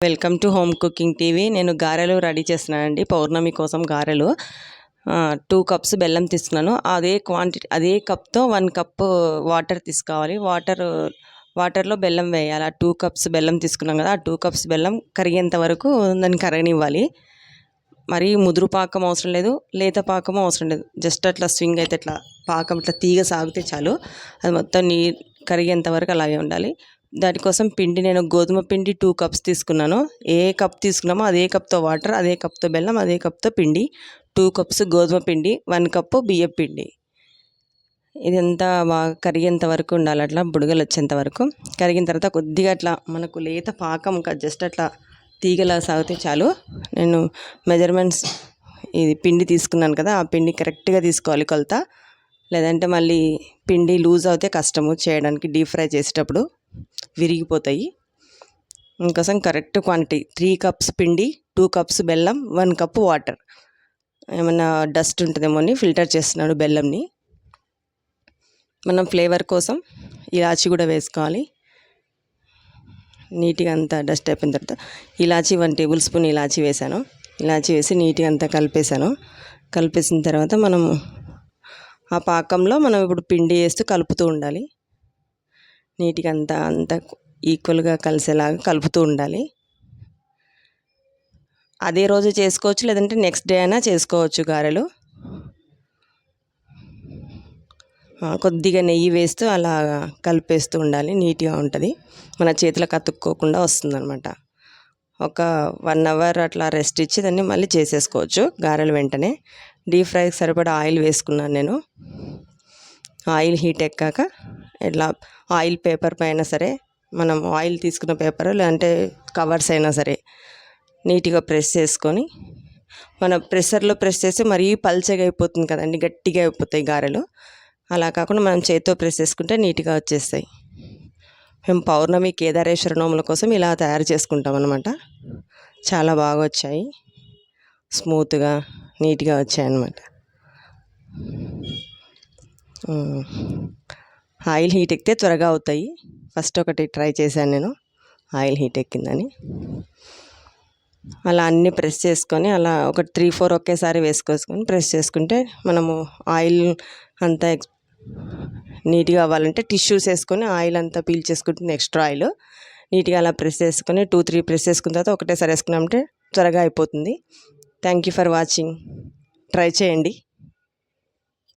Welcome to home cooking TV. నేను గారెలు ready చేస్తున్నానండి. పౌర్ణమి కోసం గారెలు. టూ కప్స్ బెల్లం తీసుకున్నాను. అదే క్వాంటిటీ అదే కప్తో వన్ కప్ వాటర్ తీసుకోవాలి. వాటర్ వాటర్లో బెల్లం వేయాలి. ఆ టూ కప్స్ బెల్లం తీసుకున్నాం కదా ఆ టూ కప్స్ బెల్లం కరిగేంత వరకు దాన్ని కరగనివ్వాలి. మరీ ముదురు పాకం అవసరం లేదు లేత పాకం అవసరం లేదు. జస్ట్ అట్లా స్వింగ్ అయితే అట్లా పాకం ఇట్లా తీగ సాగితే చాలు. అది మొత్తం నీ కరిగేంత వరకు అలాగే ఉండాలి. దానికోసం పిండి నేను గోధుమ పిండి టూ కప్స్ తీసుకున్నాను. ఏ కప్ తీసుకున్నామో అదే కప్తో వాటర్ అదే కప్తో బెల్లం అదే కప్తో పిండి. టూ కప్స్ గోధుమ పిండి వన్ కప్పు బియ్యం పిండి. ఇదంతా బాగా కరిగేంత వరకు ఉండాలి. అట్లా బుడగలు వచ్చేంత వరకు. కరిగిన తర్వాత కొద్దిగా అట్లా మనకు లేత పాకం జస్ట్ అట్లా తీగలా సాగితే చాలు. నేను మెజర్మెంట్స్ ఇది పిండి తీసుకున్నాను కదా ఆ పిండి కరెక్ట్గా తీసుకోవాలి కొలత. లేదంటే మళ్ళీ పిండి లూజ్ అవుతే కష్టము చేయడానికి డీప్ ఫ్రై చేసేటప్పుడు. విరిగిపోతాయి. ఇంకోసం కరెక్ట్ క్వాంటిటీ త్రీ కప్స్ పిండి టూ కప్స్ బెల్లం వన్ కప్ వాటర్ ఏమన్నా డస్ట్ ఉంటుందేమో అని ఫిల్టర్ చేస్తున్నాడు బెల్లంని. మనం ఫ్లేవర్ కోసం ఇలాచి కూడా వేసుకోవాలి. నీట్గా అంతా డస్ట్ అయిపోయిన తర్వాత ఇలాచి వన్ టేబుల్ స్పూన్ ఇలాచి వేసాను. ఇలాచి వేసి నీట్గా అంతా కలిపేసాను కలిపేసిన తర్వాత మనం ఆ పాకంలో మనం ఇప్పుడు పిండి వేస్తూ కలుపుతూ ఉండాలి. నీట్గా అంతా అంతా ఈక్వల్గా కలిసేలాగా కలుపుతూ ఉండాలి. అదే రోజు చేసుకోవచ్చు లేదంటే నెక్స్ట్ డే అయినా చేసుకోవచ్చు గారెలు. కొద్దిగా నెయ్యి వేస్తూ అలా కలిపేస్తూ ఉండాలి. నీట్గా ఉంటుంది. మన చేతులకు అతుక్కోకుండా వస్తుందన్నమాట. ఒక వన్ అవర్ అట్లా రెస్ట్ ఇచ్చి దాన్ని మళ్ళీ చేసేసుకోవచ్చు గారెలు వెంటనే. డీప్ ఫ్రైకి సరిపడా ఆయిల్ వేసుకున్నాను నేను. ఆయిల్ హీట్ ఎక్కాక ఇట్లా ఆయిల్ పేపర్ పైన సరే మనం ఆయిల్ తీసుకున్న పేపర్ లేదంటే కవర్స్ అయినా సరే నీట్గా ప్రెస్ చేసుకొని మన ప్రెషర్లో ప్రెస్ చేస్తే మరీ పల్చగా అయిపోతుంది కదండి గట్టిగా అయిపోతాయి గారెలు. అలా కాకుండా మనం చేతితో ప్రెస్ చేసుకుంటే నీట్గా వచ్చేస్తాయి. మేము పౌర్ణమి కేదారేశ్వర నోముల కోసం ఇలా తయారు చేసుకుంటాం అనమాట చాలా బాగా వచ్చాయి. స్మూత్గా నీట్గా వచ్చాయి అన్నమాట ఆయిల్ హీట్ ఎక్కితే త్వరగా అవుతాయి. ఫస్ట్ ఒకటి ట్రై చేశాను నేను. ఆయిల్ హీట్ ఎక్కిందని. అలా అన్నీ ప్రెస్ చేసుకొని అలా ఒక త్రీ ఫోర్ ఒకేసారి వేసుకొని ప్రెస్ చేసుకుంటే మనము ఆయిల్ అంతా నీట్గా అవ్వాలంటే టిష్యూస్ వేసుకొని ఆయిల్ అంతా పీల్ చేసుకుంటుంది ఎక్స్ట్రా ఆయిల్. నీట్గా అలా ప్రెస్ చేసుకొని టూ త్రీ ప్రెస్ చేసుకున్న తర్వాత ఒకటేసారి వేసుకున్నామంటే త్వరగా అయిపోతుంది. Thank you for watching. Try చేయండి.